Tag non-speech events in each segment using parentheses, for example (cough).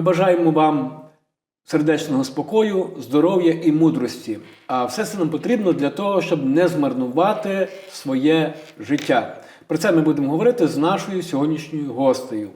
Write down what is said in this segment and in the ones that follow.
Ми бажаємо вам сердечного спокою, здоров'я і мудрості. А все це нам потрібно для того, щоб не змарнувати своє життя. Про це ми будемо говорити з нашою сьогоднішньою гостею.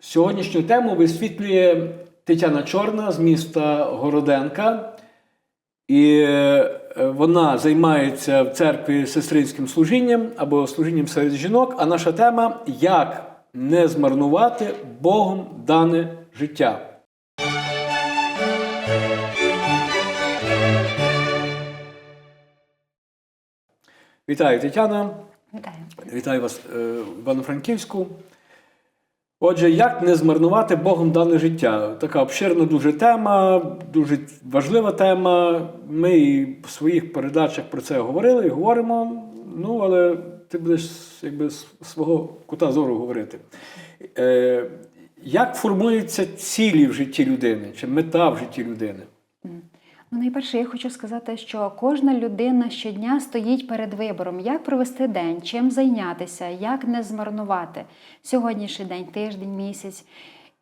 Сьогоднішню тему висвітлює Тетяна Чорна з міста Городенка. І е, вона займається в церкві сестринським служінням або служінням серед жінок. А наша тема як не змарнувати Богом дане життя. Вітаю, Тетяна. Вітаю. Вітаю вас е, в Івано-Франківську. Отже, як не змарнувати Богом дане життя? Така обширна дуже тема, дуже важлива тема. Ми і в своїх передачах про це говорили і говоримо. Ну, але ти будеш якби з свого кута зору говорити. Е, як формуються цілі в житті людини чи мета в житті людини? Ну, найперше, я хочу сказати, що кожна людина щодня стоїть перед вибором, як провести день, чим зайнятися, як не змарнувати сьогоднішній день, тиждень, місяць.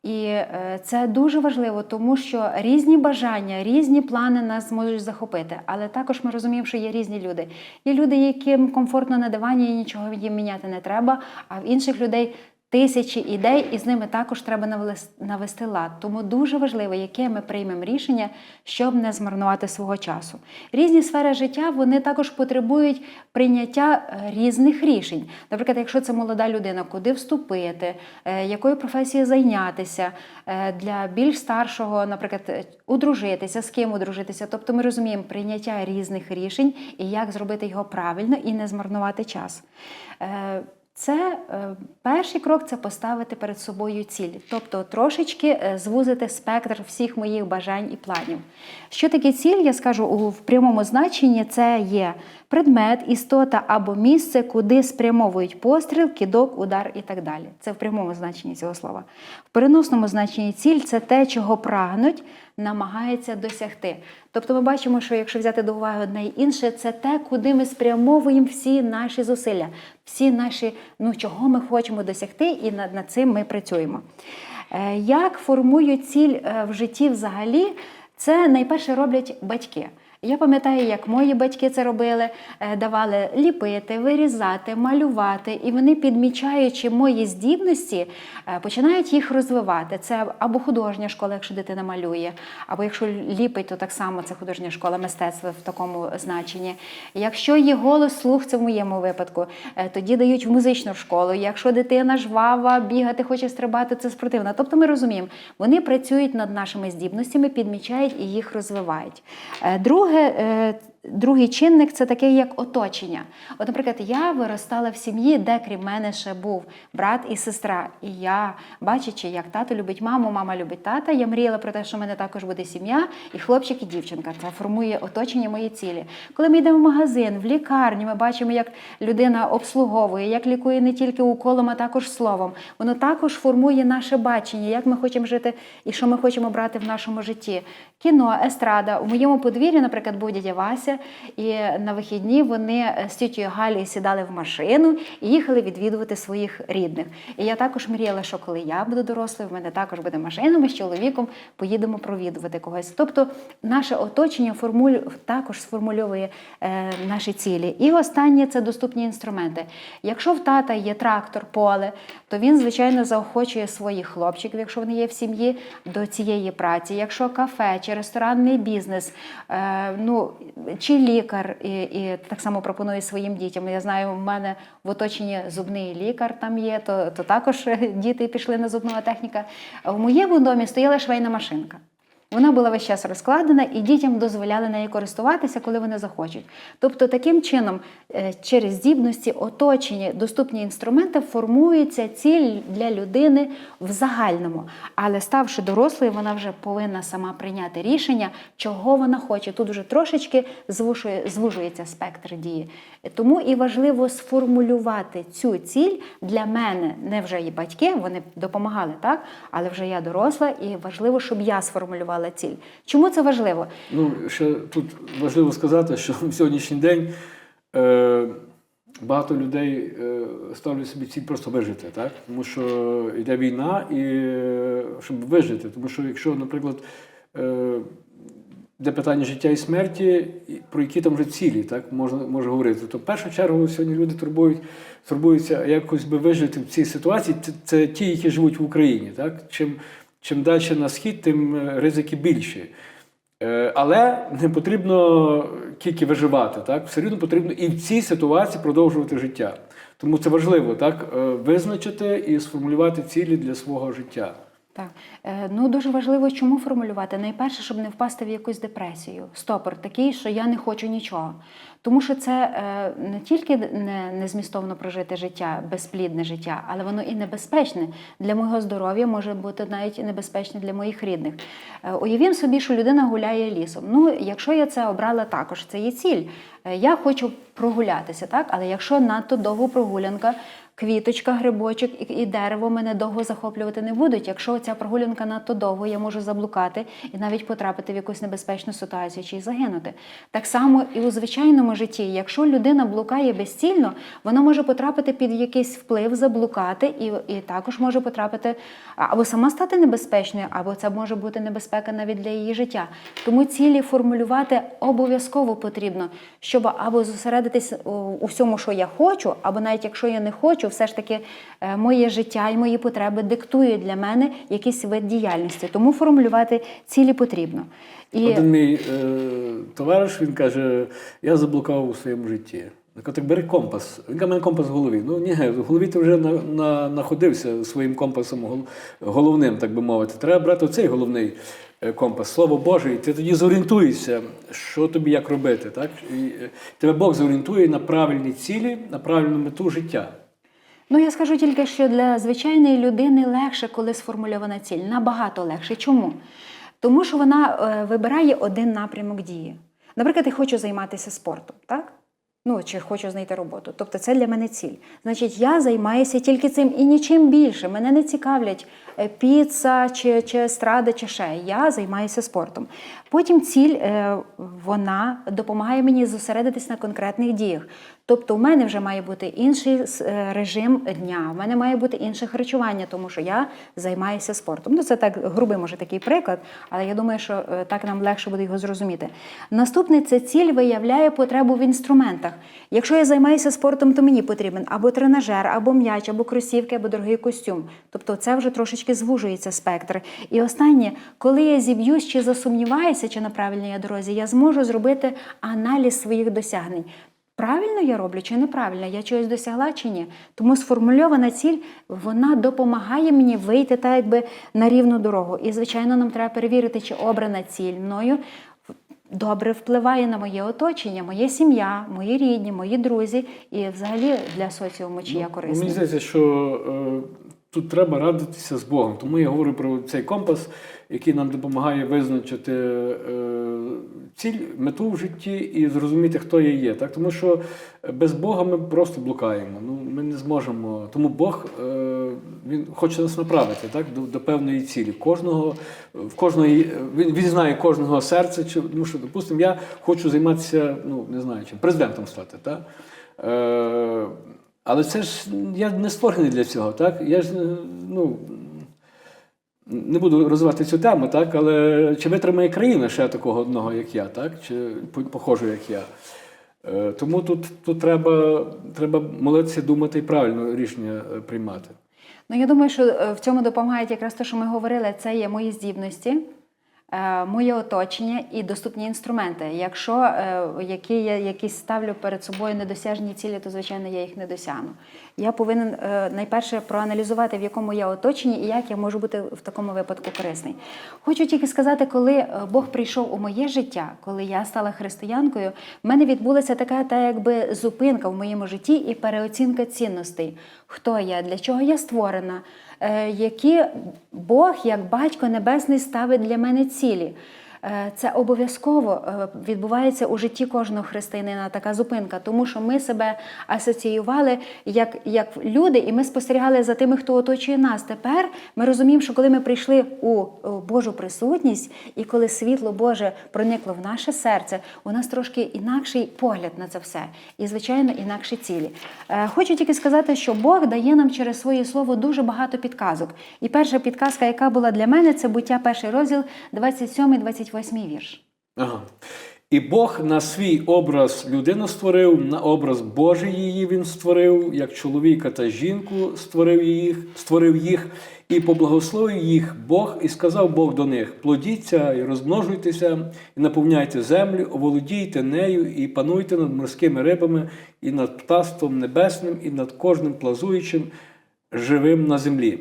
І е, це дуже важливо, тому що різні бажання, різні плани нас можуть захопити. Але також ми розуміємо, що є різні люди. Є люди, яким комфортно на дивані і нічого їм міняти не треба, а в інших людей тисячі ідей, і з ними також треба навести лад. Тому дуже важливо, яке ми приймемо рішення, щоб не змарнувати свого часу. Різні сфери життя вони також потребують прийняття е, різних рішень. Наприклад, якщо це молода людина, куди вступити, е, якою професією зайнятися, е, для більш старшого, наприклад, одружитися, з ким одружитися. Тобто ми розуміємо прийняття різних рішень і як зробити його правильно і не змарнувати час. Це е, перший крок це поставити перед собою ціль, тобто трошечки е, звузити спектр всіх моїх бажань і планів. Що таке ціль? Я скажу у прямому значенні це є предмет, істота або місце, куди спрямовують постріл, кидок, удар і так далі. Це в прямому значенні цього слова. В переносному значенні ціль це те, чого прагнуть, намагаються досягти. Тобто ми бачимо, що якщо взяти до уваги одне й інше, це те, куди ми спрямовуємо всі наші зусилля, всі наші, ну чого ми хочемо досягти, і над, над цим ми працюємо. Е, Як формують ціль е, в житті взагалі, це найперше роблять батьки. Я пам'ятаю, як мої батьки це робили, е, давали ліпити, вирізати, малювати, і вони, підмічаючи мої здібності, е, починають їх розвивати. Це або художня школа, якщо дитина малює, або якщо ліпить, то так само це художня школа мистецтва в такому значенні. Якщо є голос, слух, це в моєму випадку, е, тоді дають в музичну школу. Якщо дитина жвава, бігати, хоче стрибати, це спортивна. Тобто ми розуміємо, вони працюють над нашими здібностями, підмічають і їх розвивають. Друге, trochę Другий чинник це таке, як оточення. От, наприклад, я виростала в сім'ї, де крім мене ще був брат і сестра. І я, бачачи, як тато любить маму, мама любить тата, я мріяла про те, що в мене також буде сім'я, і хлопчик, і дівчинка. Це формує оточення мої цілі. Коли ми йдемо в магазин, в лікарню, ми бачимо, як людина обслуговує, як лікує не тільки уколом, а також словом. Воно також формує наше бачення, як ми хочемо жити і що ми хочемо брати в нашому житті. Кіно, естрада. У моєму подвір'ї, наприклад, був дядя Вася, і на вихідні вони е, з тітєю Галі сідали в машину і їхали відвідувати своїх рідних. І я також мріяла, що коли я буду дорослою, в мене також буде машина, ми з чоловіком поїдемо провідувати когось. Тобто наше оточення формулю... також сформульовує е, наші цілі. І останнє це доступні інструменти. Якщо в тата є трактор, поле, то він, звичайно, заохочує своїх хлопчиків, якщо вони є в сім'ї, до цієї праці. Якщо кафе чи ресторанний бізнес, е, ну чи лікар, і, і так само пропонує своїм дітям. Я знаю, у мене в оточенні зубний лікар там є, то, то також діти пішли на зубного техніка. В моєму домі стояла швейна машинка. Вона була весь час розкладена, і дітям дозволяли нею користуватися, коли вони захочуть. Тобто, таким чином, е, через здібності, оточення, доступні інструменти формується ціль для людини в загальному. Але ставши дорослою, вона вже повинна сама прийняти рішення, чого вона хоче. Тут вже трошечки звушує, звужується спектр дії. Тому і важливо сформулювати цю ціль для мене, не вже і батьки, вони допомагали, так? Але вже я доросла, і важливо, щоб я сформулювала сформулювала ціль. Чому це важливо? Ну, ще тут важливо сказати, що в сьогоднішній день е, багато людей е, ставлять собі ціль просто вижити, так? Тому що йде війна, і е, щоб вижити. Тому що якщо, наприклад, е, де питання життя і смерті, про які там вже цілі, так можна може говорити. То в першу чергу сьогодні люди турбують, турбуються якось би вижити в цій ситуації. Це, це ті, які живуть в Україні. Так? Чим, чим далі на схід, тим е, ризики більші. Е, Але не потрібно тільки виживати, так? Все рівно потрібно і в цій ситуації продовжувати життя. Тому це важливо так, е, визначити і сформулювати цілі для свого життя. Так, Е, ну дуже важливо, чому формулювати. Найперше, щоб не впасти в якусь депресію. Стопор такий, що я не хочу нічого. Тому що це е, не тільки не, незмістовно прожити життя, безплідне життя, але воно і небезпечне для мого здоров'я, може бути навіть і небезпечне для моїх рідних. Е, уявімо собі, що людина гуляє лісом. Ну, якщо я це обрала також, це є ціль. Я хочу прогулятися, так? Але якщо надто довго прогулянка, квіточка, грибочок і, дерево мене довго захоплювати не будуть. Якщо ця прогулянка надто довго, я можу заблукати і навіть потрапити в якусь небезпечну ситуацію чи загинути. Так само і у звичайному житті, якщо людина блукає безцільно, вона може потрапити під якийсь вплив, заблукати, і, і також може потрапити або сама стати небезпечною, або це може бути небезпека навіть для її життя. Тому цілі формулювати обов'язково потрібно, щоб або зосередитись у, у всьому, що я хочу, або навіть якщо я не хочу, все ж таки е, моє життя і мої потреби диктують для мене якийсь вид діяльності. Тому формулювати цілі потрібно. І Один мій е, товариш він каже: я заблукав у своєму житті. Так бери компас. Він каже, мене компас в голові. Ну ні, в голові ти вже на, на, находився своїм компасом головним, так би мовити. Треба брати оцей головний е, компас, слово Боже, і ти тоді зорієнтуєшся, що тобі як робити. Так? І е, тебе Бог зорієнтує на правильні цілі, на правильну мету життя. Ну, я скажу тільки, що для звичайної людини легше, коли сформульована ціль. Набагато легше. Чому? Тому що вона е, вибирає один напрямок дії. Наприклад, я хочу займатися спортом, так? Ну, чи хочу знайти роботу. Тобто це для мене ціль. Значить, я займаюся тільки цим і нічим більше. Мене не цікавлять е, піца чи, чи естрада, чи ще. Я займаюся спортом. Потім ціль е, вона допомагає мені зосередитись на конкретних діях. Тобто, у мене вже має бути інший е, режим дня, у мене має бути інше харчування, тому що я займаюся спортом. Ну, це так грубий, може, такий приклад, але я думаю, що е, так нам легше буде його зрозуміти. Наступний це ціль виявляє потребу в інструментах. Якщо я займаюся спортом, то мені потрібен або тренажер, або м'яч, або кросівки, або дорогий костюм. Тобто, це вже трошечки звужується спектр. І останнє, коли я зіб'юсь чи засумніваюся, чи на правильній я дорозі, я зможу зробити аналіз своїх досягнень. Правильно я роблю чи неправильно? Я чогось досягла чи ні? Тому сформульована ціль вона допомагає мені вийти так якби на рівну дорогу. І, звичайно, нам треба перевірити, чи обрана ціль мною добре впливає на моє оточення, моя сім'я, мої рідні, мої друзі і взагалі для соціуму, чи я Ну, корисна. Мені здається, що е, тут треба радитися з Богом. Тому я говорю про цей компас, який нам допомагає визначити е, ціль, мету в житті і зрозуміти, хто я є. Так? Тому що без Бога ми просто блукаємо. Ну, ми не зможемо. Тому Бог е, він хоче нас направити так? до, до певної цілі. Кожного, в кожної, він, він знає кожного серця. Чи, тому що, допустимо, я хочу займатися, ну не знаю, чим, президентом стати. Так? Е, але це ж я не створений для цього, так? Я ж ну, не буду розвивати цю тему, так? Але чи витримає країна ще такого одного, як я, так? Чи по- похожого, як я? Е, Тому тут, тут треба, треба молитися, думати і правильно рішення е, приймати. Ну, я думаю, що е, в цьому допомагає якраз те, що ми говорили, це є мої здібності, моє оточення і доступні інструменти. Якщо е, які я якісь ставлю перед собою недосяжні цілі, то звичайно я їх не досягну. Я повинен е, найперше проаналізувати, в якому я оточенні і як я можу бути в такому випадку корисний. Хочу тільки сказати, коли е, Бог прийшов у моє життя, коли я стала християнкою, в мене відбулася така та якби зупинка в моєму житті і переоцінка цінностей. Хто я, для чого я створена, е, які Бог, як батько небесний, ставить для мене цілі. Е, Це обов'язково е, відбувається у житті кожного християнина, така зупинка, тому що ми себе асоціювали як, як люди, і ми спостерігали за тими, хто оточує нас. Тепер ми розуміємо, що коли ми прийшли у Божу присутність, і коли світло Боже проникло в наше серце, у нас трошки інакший погляд на це все, і звичайно інакші цілі. Е, Хочу тільки сказати, що Бог дає нам через своє слово дуже багато підказок. І перша підказка, яка була для мене, це буття перший розділ, 27-28 вірш. Ага. І Бог на свій образ людину створив, на образ Божий її він створив, як чоловіка та жінку створив їх, створив їх, і поблагословив їх Бог, і сказав Бог до них: плодіться і розмножуйтеся, і наповняйте землю, оволодійте нею, і пануйте над морськими рибами, і над птаством небесним, і над кожним плазуючим живим на землі.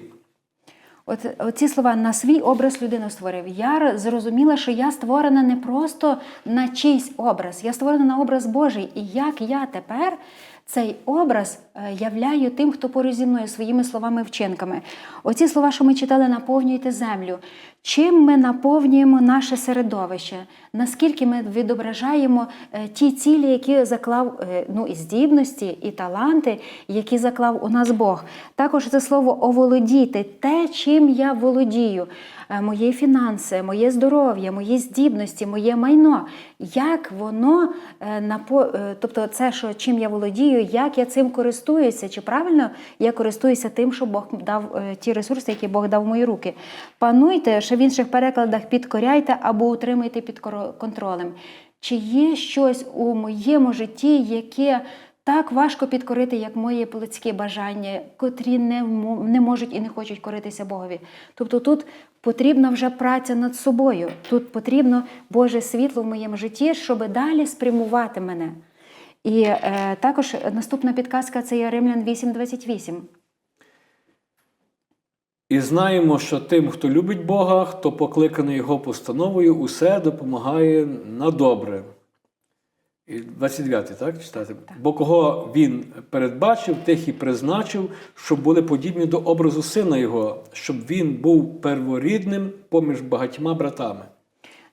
От ці слова на свій образ людину створив. Я зрозуміла, що я створена не просто на чийсь образ, я створена на образ Божий. І як я тепер цей образ е, являю тим, хто поруч зі мною своїми словами вчинками. Оці слова, що ми читали, наповнюйте землю. Чим ми наповнюємо наше середовище? Наскільки ми відображаємо е, ті цілі, які заклав е, ну, і здібності, і таланти, які заклав у нас Бог. Також це слово оволодіти, те, чим я володію, мої фінанси, моє здоров'я, мої здібності, моє майно. Як воно е, е, тобто це, що чим я володію, як я цим користуюся, чи правильно я користуюся тим, що Бог дав е, ті ресурси, які Бог дав в мої руки. Пануйте, що в інших перекладах підкоряйте або утримуйте під контролем. Чи є щось у моєму житті, яке так важко підкорити, як мої плотські бажання, котрі не, не можуть і не хочуть коритися Богові. Тобто тут потрібна вже праця над собою. Тут потрібно Боже світло в моєму житті, щоб далі спрямувати мене. І е, також наступна підказка це є Римлян 8.28. І знаємо, що тим, хто любить Бога, хто покликаний Його постановою, усе допомагає на добре. І 29, так читати? Бо кого він передбачив, тих і призначив, щоб були подібні до образу сина Його, щоб він був перворідним поміж багатьма братами.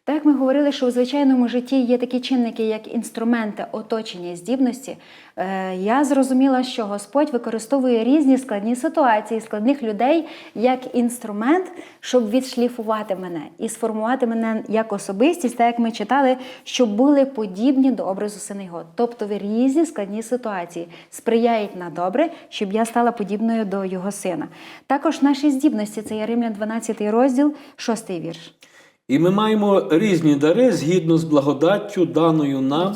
Так як ми говорили, що у звичайному житті є такі чинники, як інструменти оточення здібності, е, я зрозуміла, що Господь використовує різні складні ситуації, складних людей як інструмент, щоб відшліфувати мене і сформувати мене як особистість, так як ми читали, щоб були подібні до образу сина його. Тобто різні складні ситуації сприяють на добре, щоб я стала подібною до його сина. Також наші здібності це є Римлян 12 розділ, 6 вірш. І ми маємо різні дари згідно з благодаттю, даною нам,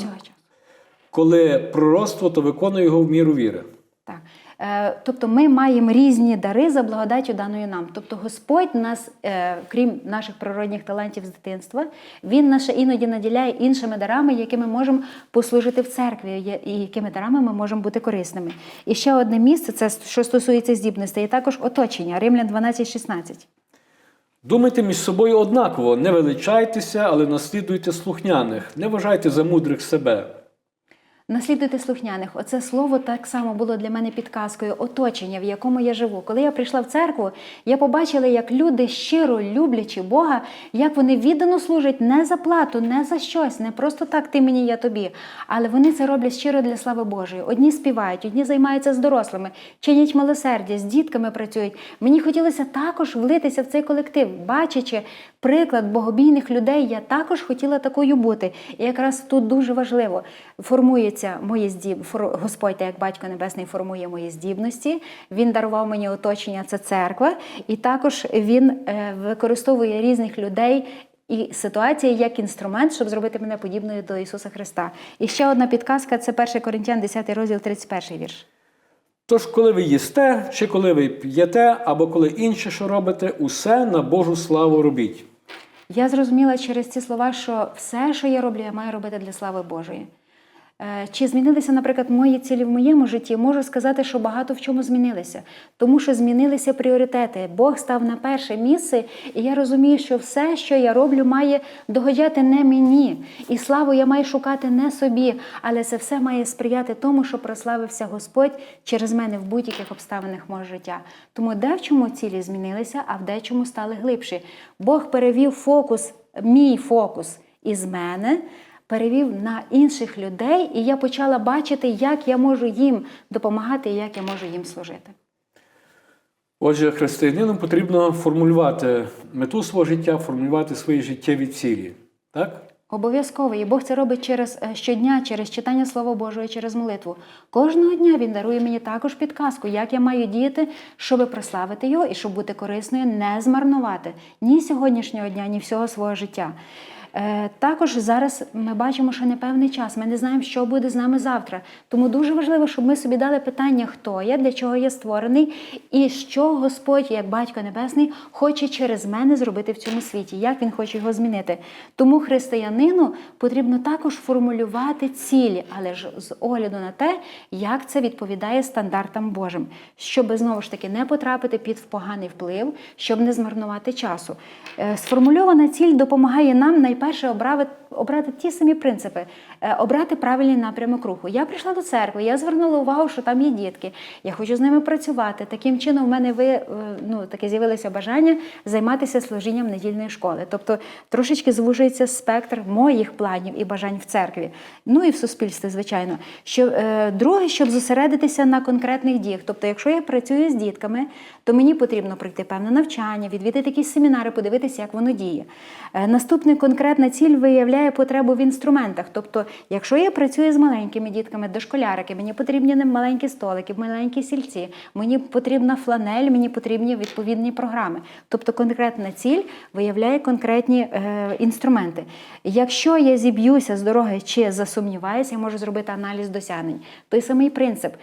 коли пророцтво, то виконує його в міру віри. Так. Е, Тобто ми маємо різні дари за благодаттю даною нам. Тобто Господь нас, е, крім наших природних талантів з дитинства, Він нас іноді наділяє іншими дарами, якими можемо послужити в церкві, і якими дарами ми можемо бути корисними. І ще одне місце, це що стосується здібностей, і також оточення. Римлян 12.16. Думайте між собою однаково, не величайтеся, але наслідуйте слухняних, не вважайте за мудрих себе. Наслідуйте слухняних. Оце слово так само було для мене підказкою оточення, в якому я живу. Коли я прийшла в церкву, я побачила, як люди щиро люблячи Бога, як вони віддано служать не за плату, не за щось, не просто так ти мені, я тобі. Але вони це роблять щиро для слави Божої. Одні співають, одні займаються з дорослими, чинять милосердя, з дітками працюють. Мені хотілося також влитися в цей колектив, бачачи приклад богобійних людей, я також хотіла такою бути. І якраз тут дуже важливо формується мої здіб... Господь, як батько небесний, формує мої здібності. Він дарував мені оточення, це церква, і також він е, використовує різних людей. І ситуації як інструмент, щоб зробити мене подібною до Ісуса Христа. І ще одна підказка це 1 Коринтян, 10 розділ, 31 вірш. Тож, коли ви їсте, чи коли ви п'єте, або коли інше, що робите, усе на Божу славу робіть. Я зрозуміла через ці слова, що все, що я роблю, я маю робити для слави Божої. Е, Чи змінилися, наприклад, мої цілі в моєму житті? Можу сказати, що багато в чому змінилися, тому що змінилися пріоритети. Бог став на перше місце, і я розумію, що все, що я роблю, має догодяти не мені. І славу я маю шукати не собі, але це все має сприяти тому, що прославився Господь через мене в будь-яких обставинах мого життя. Тому де в чому цілі змінилися, а в дечому стали глибші. Бог перевів фокус мій фокус із мене перевів на інших людей, і я почала бачити, як я можу їм допомагати і як я можу їм служити. Отже, християнину потрібно формулювати мету свого життя, формулювати свої життєві цілі. Так? Обов'язково, і Бог це робить через е, щодня, через читання Слова Божого, через молитву. Кожного дня він дарує мені також підказку, як я маю діяти, щоб прославити його і щоб бути корисною, не змарнувати ні сьогоднішнього дня, ні всього свого життя. Е, Також зараз ми бачимо, що непевний час. Ми не знаємо, що буде з нами завтра. Тому дуже важливо, щоб ми собі дали питання, хто я, для чого я створений, і що Господь, як Батько Небесний, хоче через мене зробити в цьому світі, як він хоче його змінити. Тому християнину потрібно також формулювати цілі, але ж з огляду на те, як це відповідає стандартам Божим, щоб знову ж таки не потрапити під поганий вплив, щоб не змарнувати часу. Е, Сформульована ціль допомагає нам найперше обрати, обрати ті самі принципи, е, обрати правильний напрямок руху. Я прийшла до церкви, я звернула увагу, що там є дітки. Я хочу з ними працювати. Таким чином, в мене ви е, ну таке з'явилося бажання займатися служінням недільної школи. Тобто трошечки звужується спектр моїх планів і бажань в церкві. Ну і в суспільстві, звичайно. Що, е, друге, щоб зосередитися на конкретних діях. Тобто, якщо я працюю з дітками, то мені потрібно пройти певне навчання, відвідати якісь семінари, подивитися, як воно діє. Е, Наступна конкретна ціль виявляє потребу в інструментах. Тобто, якщо я працюю з маленькими дітками, дошколярики, мені потрібні маленькі столики, маленькі сільці, мені потрібна фланель, мені потрібні відповідні програми. Тобто конкретна ціль виявляє конкретні е, інструменти. Якщо я зіб'юся з дороги чи засумніваюся, я можу зробити аналіз досягнень. Той самий принцип.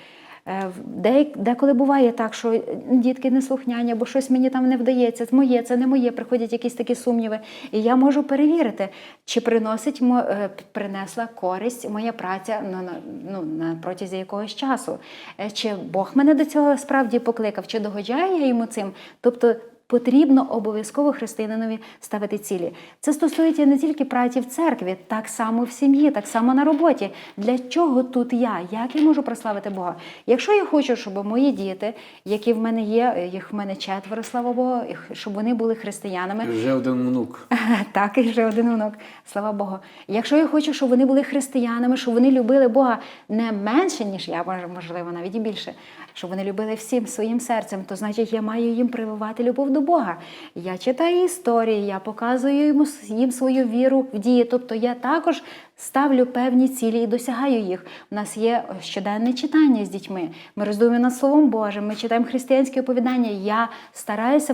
Е, деколи буває так, що дітки не слухняні, або щось мені там не вдається, це моє, це не моє, приходять якісь такі сумніви. І я можу перевірити, чи приносить е, принесла користь моя праця ну, на, ну, на протязі якогось часу. Е, Чи Бог мене до цього справді покликав, чи догоджаю я йому цим. Тобто Потрібно обов'язково християнинові ставити цілі. Це стосується не тільки праці в церкві, так само в сім'ї, так само на роботі. Для чого тут я? Як я можу прославити Бога? Якщо я хочу, щоб мої діти, які в мене є, їх в мене четверо, слава Богу, щоб вони були християнами, Вже один внук. (laughs) так, і вже один внук, слава Богу. Якщо я хочу, щоб вони були християнами, щоб вони любили Бога не менше, ніж я, можливо, навіть і більше, щоб вони любили всім своїм серцем, то значить я маю їм прививати любов до Бога. Я читаю історії, я показую їм свою віру в дії. Тобто я також ставлю певні цілі і досягаю їх. У нас є щоденне читання з дітьми. Ми роздумуємо над Словом Божим, ми читаємо християнські оповідання. Я стараюся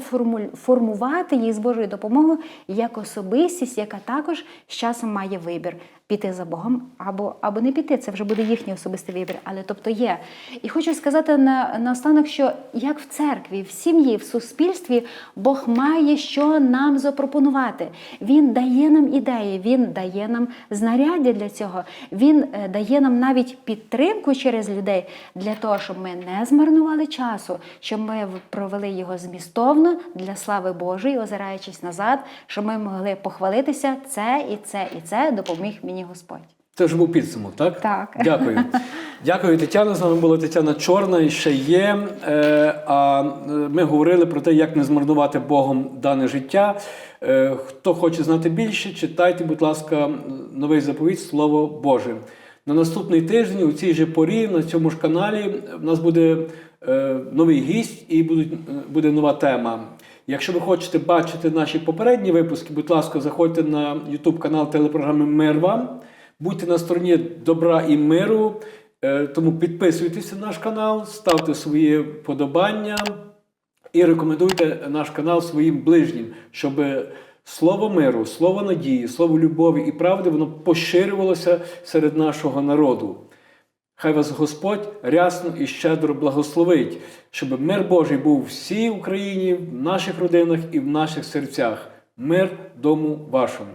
формувати їх з Божою допомогою як особистість, яка також з часом має вибір. Піти за Богом або, або не піти, це вже буде їхній особистий вибір, але тобто є. І хочу сказати на, наостанок, що як в церкві, в сім'ї, в суспільстві Бог має що нам запропонувати. Він дає нам ідеї, він дає нам знаряддя для цього. Він е, дає нам навіть підтримку через людей для того, щоб ми не змарнували часу, щоб ми провели його змістовно для слави Божої, озираючись назад, щоб ми могли похвалитися це і це, і це допоміг мені Господь. Це вже був підсумок, так? Так. Дякую. Дякую, Тетяна. З нами була Тетяна Чорна і ще є. Е, А е, ми говорили про те, як не змарнувати Богом дане життя. Е, Хто хоче знати більше, читайте, будь ласка, новий заповідь Слово Боже. На наступний тиждень у цій же порі на цьому ж каналі в нас буде новий гість і буде нова тема. Якщо ви хочете бачити наші попередні випуски, будь ласка, заходьте на YouTube канал телепрограми Мир вам. Будьте на стороні добра і миру. Е, Тому підписуйтесь на наш канал, ставте свої подобання і рекомендуйте наш канал своїм ближнім, щоб слово миру, слово надії, слово любові і правди воно поширювалося серед нашого народу. Хай вас Господь рясно і щедро благословить, щоб мир Божий був всій Україні, в наших родинах і в наших серцях. Мир дому вашому.